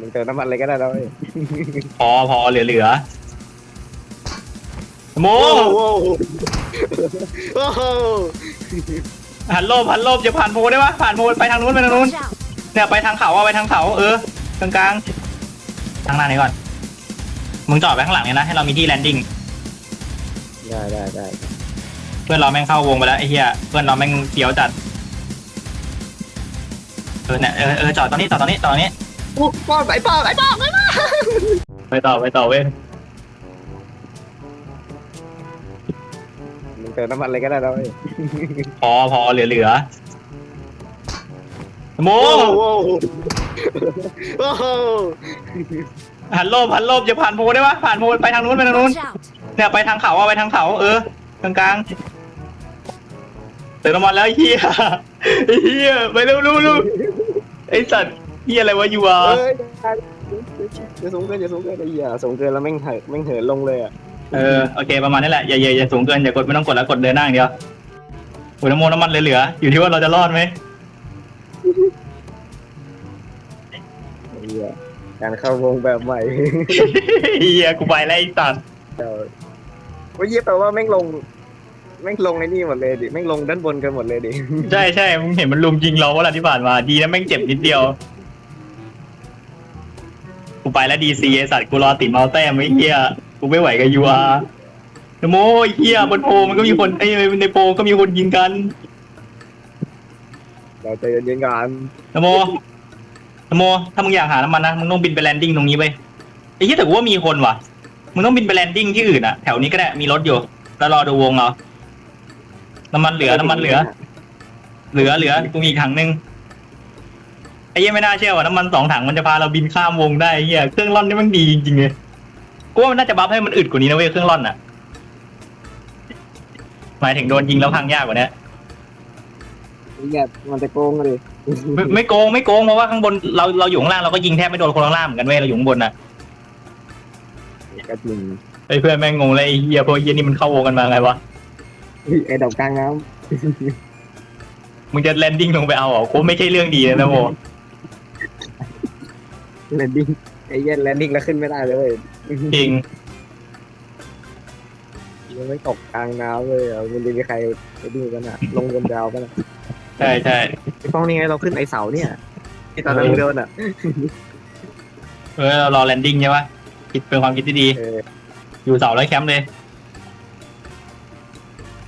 มึงเติมน้ำมันอะไรก็ได้แล้วเว้ยพอพอเหลือเหลือโมโอ้โหโอ้โหหันโลบหันโลบจะผ่านโพได้ปะผ่านโพไปทางนู้นไปทางนู้น Watch out! เนี่ยไปทางเขาเอาไปทางเขาเออกลางกลางๆทางหน้านี้ก่อน มึงจอดไปข้างหลังเนี่ยนะให้เรามีที่แลนดิ้งได้ได้ได้เพื่อนเราแม่งเข้าวงไปแล้วไอ้เหี้ยเพื่อนเราแม่งเขียวจัดเออเนี่ยเออเออจอดตอนนี้จอดตอนนี้จอดตอนนี้โอ้ ป้อนไอ้ป้อนไอ้ป้อนไอ้ป้อนไปต่อไปต่อเว้ยมึงเติมน้ำมันอะไรก็ได้แล้วเว้ยพอพอเหลือเหลือโมโอ้โหโอ้โหหันโลบหันโลบจะผ่านโพได้ปะผ่านโพไปทางนู้นไปทางนู้น Watch out! เนี่ยไปทางเขาเอาไปทางเขาเออกลางกลางๆเติมน้ำมันแล้วไอ้เฮียไอ้เฮียไปเร็วเร็วเร็วไอ้สัตว์ เฮียอะไรวะยูอาเอ้ยอย่าสูงเกินอย่าสูงเกินไอ้เหี้ยสูงเกินแล้วแม่งเหินแม่งเหินลงเลยอะเออโอเคประมาณนี้แหละอย่าอย่าอย่าสูงเกินอย่ากดไม่ต้องกดแล้วกดเดินหน้าอย่างเดียวโอ้ยน้ำมันน้ำมันเลยเหลือ อยู่ที่ว่าเราจะรอดไหมไอ้เหี้ยการเข้าวงแบบใหม่ เฮียกูไปแล้วไอ้สัตว์เดี๋ยวว่าเยี่ยแปลว่าแม่งลงแม่งลงไอ้นี่หมดเลยดิแม่งลงด้านบนกันหมดเลยดิ ใช่ใช่มึงเห็นมันลุมยิงเราเวลาที่ผ่านมาดีนะแม่งเจ็บนิดเดียว กูไปแล้วดีซีไอสัตว์กูรอติดเมาส์แต้มไอ้เฮียกูไม่ไหวกับยูอาร์นโมไอ้เฮียบนโพมันก็มีคนไอ้ยในโพก็มีคนยิงกันเราจะเย็นๆกันนโมนโมถ้ามึงอยากหาน้ำมันนะมึงต้องบินไปแลนดิ้งตรงนี้ไปไอ้เหี้ยแต่กูว่ามีคนว่ะมึงต้องบินไปแลนดิ้งที่อื่นอะแถวนี้ก็ได้มีรถอยู่แล้วรอดูวงเราน้ำมันเหลือน้ำมันเหลือ เหลือเหลือกูมีอีกถังนึงไอ้เหี้ยไม่น่าเชื่อว่าน้ำมันสองถังมันจะพาเราบินข้ามวงได้ไอ้เหี้ยเครื่องร่อนนี่มันดีจริงๆเลยกูว่ามันน่าจะบัฟให้มันอึดกว่านี้นะเว้ยเครื่องร่อนอะหมายถึงโดนยิงแล้วพังยากกว่านี้เนี่ยมันจะโกงเลยไม่ไม่โกงไม่โกงเพราะว่าข้างบนเราเราอยู่ข้างล่างเราก็ยิงแทบไม่โดนคนข้างล่างเหมือนกันเว้ยเราอยู่ข้างบนน่ะก็จริงไอ้เพื่อนแม่งงงเลยไอ้เฮียพวกเฮียนี่มันเข้าวงกันมาไงวะเฮ้ยไอ้ดอกกลางน้มึงจะแลนดิ้งลงไปเอาเหรอกูไม่ใช่เรื่องดีเลยนะโมำ แลนดิ้งไอ้เหี้ย็นแลนดิ้งแล้วขึ้นไม่ได้เลยเว้ยจริงยังไม่ตกกลางน้ำเลยอะมันจะมีใครไปดูกันอะ ลงกันดาวกันอะใช่ใช่ไอ้ป้องนี่ไงเราขึ้นไอ้เสาเนี่ยที่ตอนนั้นมึงเดินอะเออเรารอแลนดิ้งใช่ปะคิดเป็นความคิดที่ดี เอออยู่เสาแล้วแคมป์เลย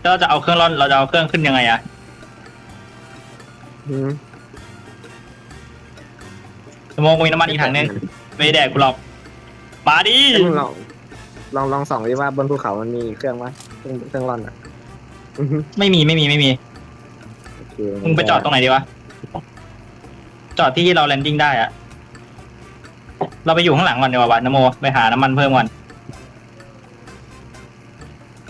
แล้วเราจะเอาเครื่องร่อนเราจะเอาเครื่องขึ้นยังไงอะหืม สมองกูมีน้ำมันอีกถังนึงไม่แดกกูหรอกมาดิเอ้ยมึงลองลองลองส่องดิว่าบนภูเขามันมีเครื่องไหมเครื่องเครื่องร่อนอะอือฮึไม่มีไม่มีไม่มีโอเคมึงไปจอดตรงไหนดีวะจอดที่เราแลนดิ้งได้อะเราไปอยู่ข้างหลังก่อนดีกว่าวัดนโมไปหาน้ำมันเพิ่มก่อน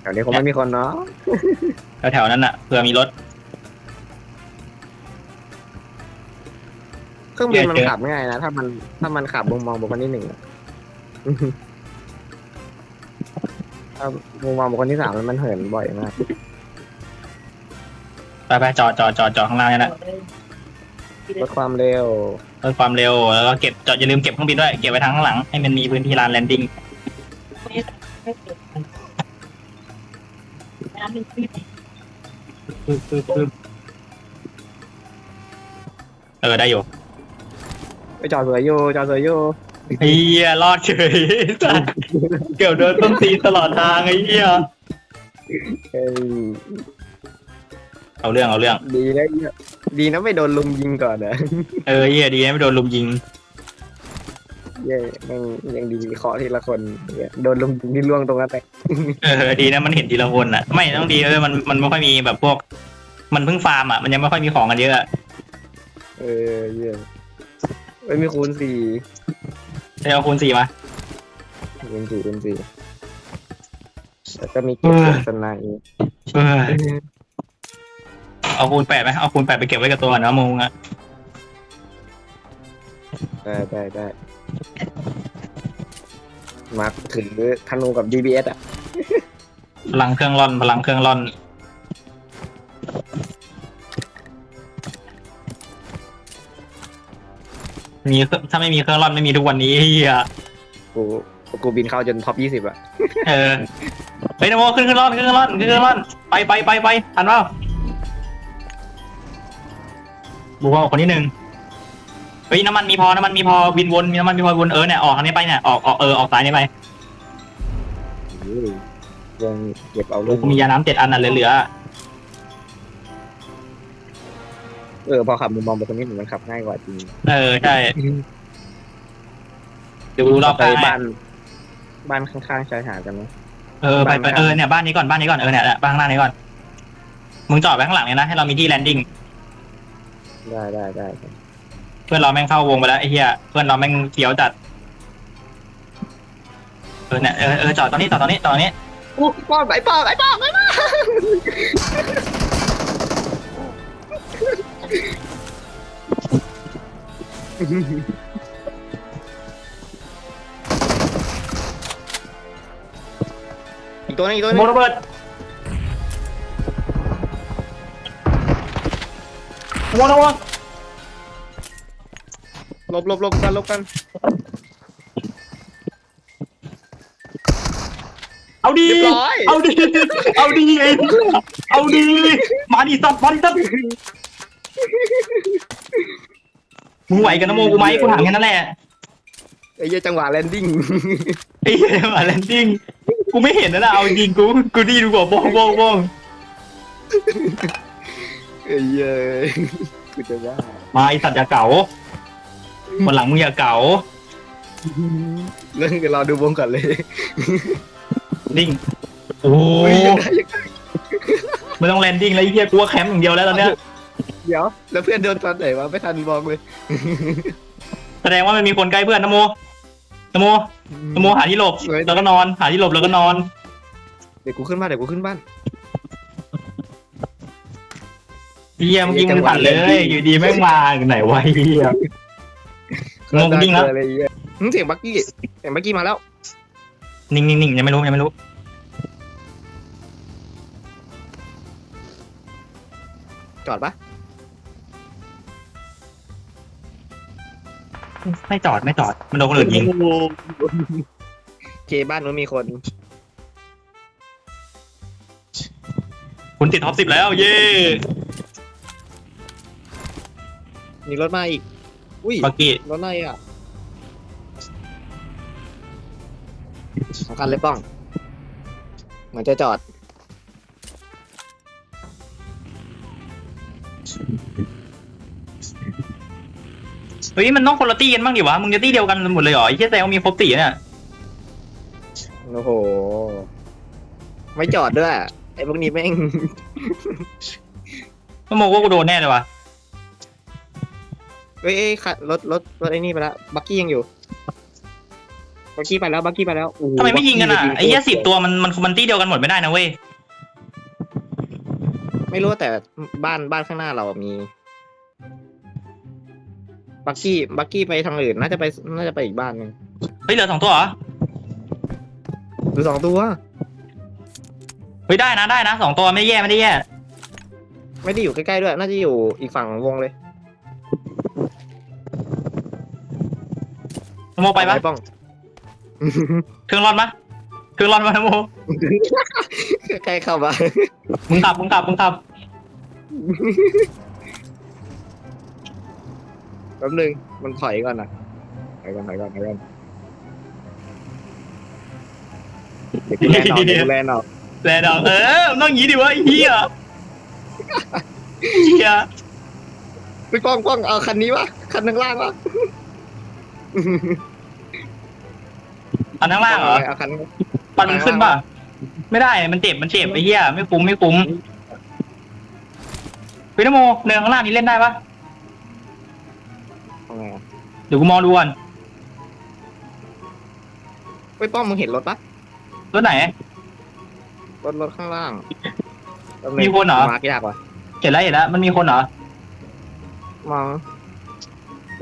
แถวนี้คงไม่มีคนเนาะแถวๆนั้นอะเผื่อมีรถ เครื่องบินมันเจอขับง่ายนะ ถ้ามันถ้ามันขับมุมมองบุคคลที่หนึ่งอะอือฮึถ้ามุมมองบุคคลที่สามมันมันเหินบ่อยมาก ไปไปจอดจอดจอดจอดข้างล่างนี่แหละลดความเร็ว ลดความเร็วแล้วก็เก็บจอดอย่าลืมเก็บเครื่องบินด้วยเก็บไว้ทางข้างหลังให้มันมีพื้นที่ลานแลนดิ้งเออได้อยู่ ไปจอดเสือโยจอดเสือโยเฮียรอดเฉยสัสเกือบโดนต้นตีนตลอดทางไอ้เฮียเอ้ยเอาเรื่องเอาเรื่อง ดีนะเหี้ยดีนะไม่โดนลุมยิงก่อนนะเออเฮียดีนะไม่โดนลุมยิง เย้ยังยังดีเคาะทีละคนเหี้ยโดนลุมยิงที่ล่วงตรงนั้นไปเออดีนะมันเห็นทีละคนอะ ไม่ต้องดีเลยมันมันไม่ค่อยมีแบบพวก มันเพิ่งฟาร์มอะมันยังไม่ค่อยมีของกันเยอะอะเออเยี่ ยมเอ้ยมีคูณสี่ไปเอาคูณสี่มาคูณสี่คูณสี่แล้วก็มีเก็บเออสนายเออเอาคูณแปดไหมเอาคูณแปดไปเก็บไว้กับตัวก่อนนะมึงอะได้ได้ได้มาถือธนูกับ DBS อะ พลังเครื่องร่อนพลังเครื่องร่อน มีเครื่องถ้าไม่มีเครื่องร่อนไม่มีทุกวันนี้เฮียกูกูบินเข้าจนท็อปยี่สิบอะเออเฮ้ยนโมขึ้นเครื่องร่อนขึ้นเครื่องร่อนขึ้นเครื่องร่อนไปไปไปไปทันเปล่าบูว่าคนที่หนึ่งเฮ้ยน้ำมันมีพอน้ำมันมีพอวินวนมีน้ำมันมีพอวนเออเนี่ยออกทางนี้ไปเนี่ยออกออกเออออกซ้ายนี้ไปวงเก็บเอาลูกกูมียาน้ำเจ็ดอันน่ะเหลือ เออพอขับมุมมองไปตรงนี้เหมือนมันขับง่ายกว่าจริงๆเออใช่เดี๋ยวกูรอบไปไปบ้านบ้านข้างๆชายหาดกันไหมเออไปไปเออเนี่ยบ้านนี้ก่อนบ้านนี้ก่อนเออเนี่ยแหละบ้านข้างหน้านี้ก่อนมึงจอดไปข้างหลังเนี่ยนะให้เรามีที่แลนดิ้งได้ได้ได้เพื่อนเราแม่งเข้าวงไปแล้วไอ้เหี้ยเพื่อนเราแม่งเขียวจัดเออเนี่ยเออเออจอดตอนนี้จอดตอนนี้จอดตอนนี้ อู้ป้อมไอ้ป้อมไอ้ป้อมไอ้ป้อม อีกตัวนึงอีกตัวนึโมงระเบิดโมระเบิดหลบหลบหลบกันหลบกันเอาดี เรียบร้อยเอาดี เอาดีไอ้เหี้ยเอาดี มาดิสัตว์มาดิสัตว์ มึงไหวกันนะโมกูไหมกูถามแค่นั้นแหละไอ้เหี้ยจังหวะแลนดิ้ง ไอ้เหี้ยมาแลนดิ้งกูไม่เห็นนะนะเอาจริงกูกูดีดูกว่าโบ้งโบ้งโบ้งไอ้เหี้ยกูจะว่ามาไอสัตว์อย่าเก๋าวันหลังมึงอย่าเก๋าเรื่องกันรอดูวงก่อนเลยดิ้งโอ้เฮ้ยยังได้ยังได้ไม่ต้องแลนดิ้งแล้วไอ้เหี้ยกูว่าแคมป์อย่างเดียวแล้วตอนเนี้ย เดี๋ยว แล้วเพื่อนโดนตอนไหนวะไม่ทันมองเลยแสดงว่ามันมีคนใกล้เพื่อนนะโมนะโมนะโมหาที่หลบเฮ้ยแล้วก็นอน หาที่หลบแล้วก็นอน เดี๋ยวกูขึ้นบ้านเดี๋ยวกูขึ้นบ้านเฮียเมื่อกี้มึงตัดเลย อยู่ดีแม่งมาไหนวะเฮียงงดิ้งแล้วเจออะไรเงี้ยหึเสียงบักกี้เสียงบักกี้มาแล้ว นิ่งนิ่งนิ่งยังไม่รู้ยังไม่รู้จอดปะ ไม่จอดไม่จอด มันโดนคนอื่นยิงเคบ้านนู้นมีคน คุณติดท็อปสิบแล้ว เย่มีรถมาอีก อุ้ยบักกี้รถอะไรอะสำคัญเลยป้อง เหมือนจะจอด เฮ้ยมันต้องคนละตี้กันบ้างดิวะ มึงจะตี้เดียวกันหมดเลยเหรอไอ้เหี้ยแต่ว่ามีครบตีเนี่ย โอ้โห ไม่จอดด้วย ไอ้พวกนี้แม่งก็มองว่ากูโดนแน่เลยวะเอ้ยเอ้ยขัดรถรถรถไอ้นี่ไปแล้ว บักกี้ยังอยู่ บักกี้ไปแล้ว บักกี้ไปแล้วโอ้โหทำไมไม่ยิงกันอะ บักี้ไอ้เหี้ยสิบตัวมันมันมันตี้เดียวกันหมดไม่ได้นะเว้ย ไม่รู้แต่บ้านบ้านข้างหน้าเรามี บักกี้บักกี้ไปทางอื่นน่าจะไปน่าจะไปอีกบ้านหนึงเฮ้ยเหลือสองตัวเหรอ หรือสองตัว เฮ้ยได้นะได้นะสองตัวไม่ได้แย่ไม่ได้แย่ ไม่ได้อยู่ใกล้ๆด้วย น่าจะอยู่อีกฝั่งวงเลยนโมไปปะอ้ป้อง เครื่องร้อนปะเครื่องร้อนปะนโมใกล้เข้ามามึงขับมึงขับมึงขับแป๊บนึงมันถอยก่อนนะถอยก่อนถอยก่อนถอยก่อนเดี๋ยวกูแลนเอาเดี๋ยวกูแลนเอาแลดอกเออมันต้องอย่างงี้ดิวะไอ้เฮียเฮียไปป้องป้องเอาคันนี้วะคันข้างล่างวะอันข้างล่างเหรอเอาคันปันมันขึ้นป่ะ ไม่ได้มันเจ็บมันเจ็บไอ้เหี้ยไม่คุ้มไม่คุ้มพี่นโมเนินข้างล่างนี้เล่นได้ปะเอาไงอะ เดี๋ยวกูมองดูก่อนไปป้องมึงเห็นรถปะรถไหน รถรถข้างล่างแป๊บงมีคนเหรอ มาร์กยากว่ะเห็นแล้วเห็นแล้วมันมีคนเหรอมอง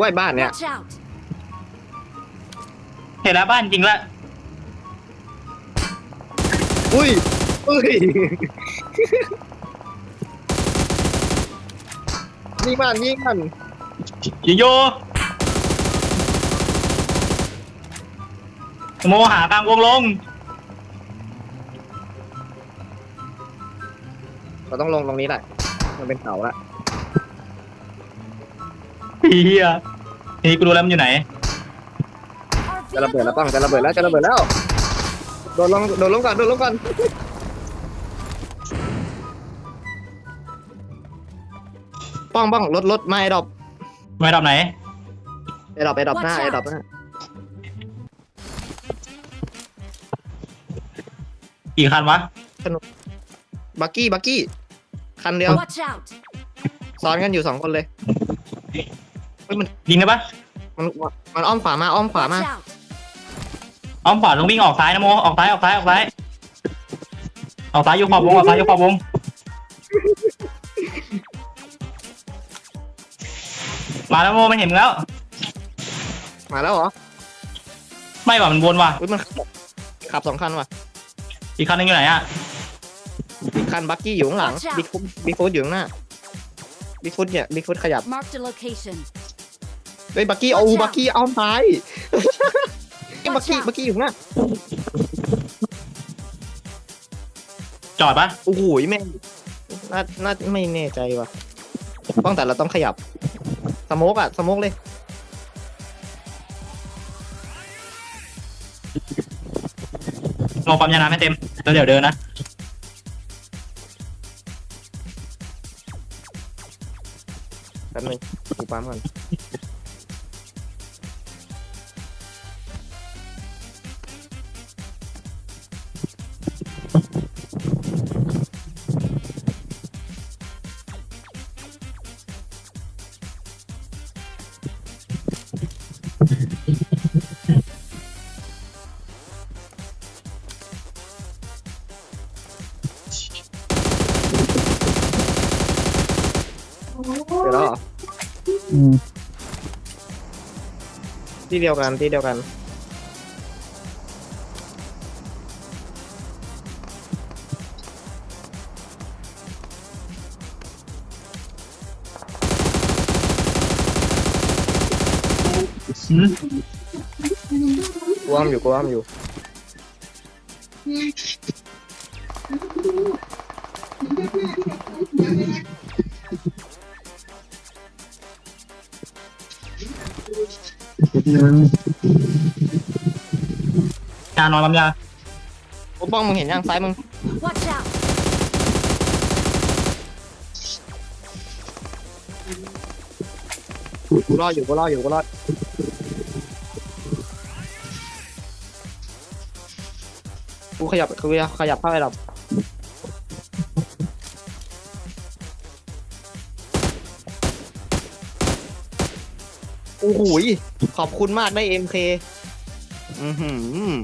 ว่ายบ้านเนี่ย Watch out! เห็นแล้วบ้านจริงละอุ้ยอุ้ย นี่มันนี่มันยิงโย โมหากลางวงลง เราต้องลงตรงนี้แหละ มันเป็นเขาละเฮียนี่กูรู้แล้วมันอยู่ไหน จะระเบิดแล้วป้องจะระเบิดแล้วจะระเบิดแล้ว โดนลงโดนลงก่อนโดนลงก่อนป้องป้องรถรถมาไอ้ดอก ไม่ดอบไหน ไอ้ดอกไอ้ดอกหน้า Watch ไอ้ out ดอกหน้า กี่คันวะบักกี้บักกี้คันเดียว Watch out! ซ้อนกันอยู่สองคนเลยยิงได้ปะมันมันอ้อมขวามาอ้อมขวามา Watch out! อ้อมขวาต้องวิ่งออกซ้ายนะโมออกซ้ายออกซ้ายออกซ้ายออกซ้ายยกขอบวงออกซ้ายยกขอบวงมาแล้วโมมันเห็นมึงแล้ว มาแล้วเหรอไม่ว่ะมันวนว่ะอุ้ยมันขับสองคันว่ะ อีกคันหนึงอยู่ไหนอะอีกคันบักกี้อยู่ข้างหลัง Watch out บิ๊กฟุตบิ๊กฟุตอยู่ข้างหน้าบิ๊กฟุตเนี่ยบิ๊กฟุตขยับ Marked a location. เฮ้ยบักกี้ Watch เอา out บักกี้เอาซ้าย บัก Watch กี้ out บักกี้อยู่ข้างหน้าจอดปะโอ้โหแม่งน่าน่าไม่แน่ใจว่ะต้องแต่เราต้องขยับ สโมกอะสโมกเลย งปั๊มยาน้ำให้เต็มแล้วเดี๋ยวเดินนะแป๊บนึงกูปั๊มก่อน ที่เดียวกันที่เดียวกันอืมกูอ้อมอยู่กูอ้อมอยู่ ยานอนปั๊มยาโอ้บ้องมึงเห็นยังซ้ายมึง Watch out! กูรออยู่กูรออยู่กูรอกูขยับกูขยับเข้าไปหรอก โอ้โหยขอบคุณมากได้เอ็มเคอือหือ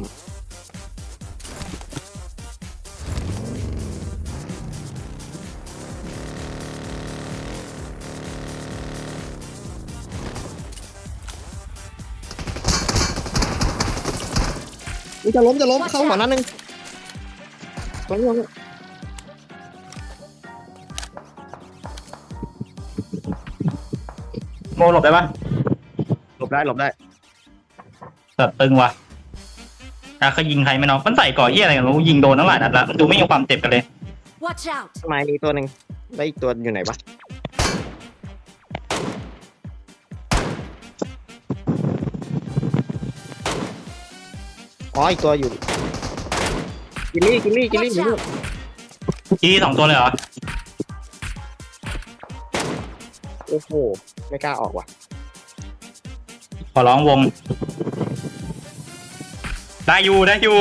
อุ๊ยจะล้มจะล้มเข้าหัวนัดหนึ่งตรงนี้ตรงโมหลบได้ปะหล บได้หลบได้แบบตึงว่ะอะเขายิงใครไม่น้องมันใส่ก่อเหี้ยอะไรกันรู้ยิงโดนทั้งหลายนัดละมันดูไม่มีความเจ็บกันเลย Watch out! ไม้นี้ตัวหนึ่งได้อีกตัวอยู่ไหนวะอ๋ออีกตัวอยู่กิลลี่กิลลี่กิลลี่ Watch อยู่นู่น out! ที่สองตัวเลยเหรอโอ้โหไม่กล้าออกว่ะข อร้องวง ได้อยู่ได้อยู่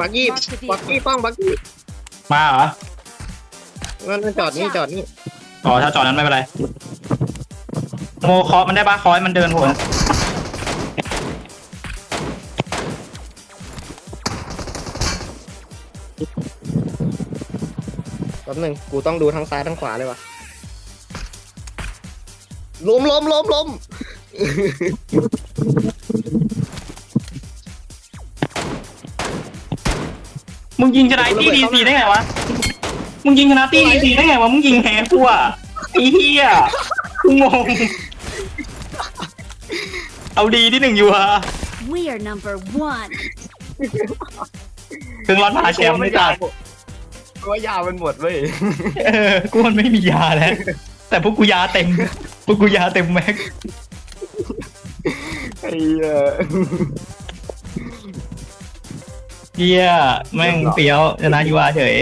บักกี้ Mark the บักกี้ vehicle. ป้องบักกี้มาเหรอนั่นจอดนี่จอดนี่อ๋อถ้าจอดนั้นไม่เป็นไร โมเคอมันได้ปะคอยมันเดินหัวแป๊บหนึงกูต้องดูทั้งซ้ายทั้งขวาเลยว่ะล้มล้มล้มล้มมึงยิงชนะตี้ดีซีได้ไงวะ มึงยิงชนะตี้ดีซีได้ไงวะ มึงยิงแพ้กูอะไอ้เหี้ยกูงง เอาดีที่หนึ่งอยู่ฮะ We are number one. เครื่องร้อนผ่าแชมป์ไม่จัดกู ว่ายามันหมดเว้ยเออกูมันไม่มียาแล้ว แต่พวกกูยาเต็ม พวกกูยาเต็มแม็ก ไอ้เหี้ยเหี้ยแม่งเฟี้ยวชนะยูอาเฉย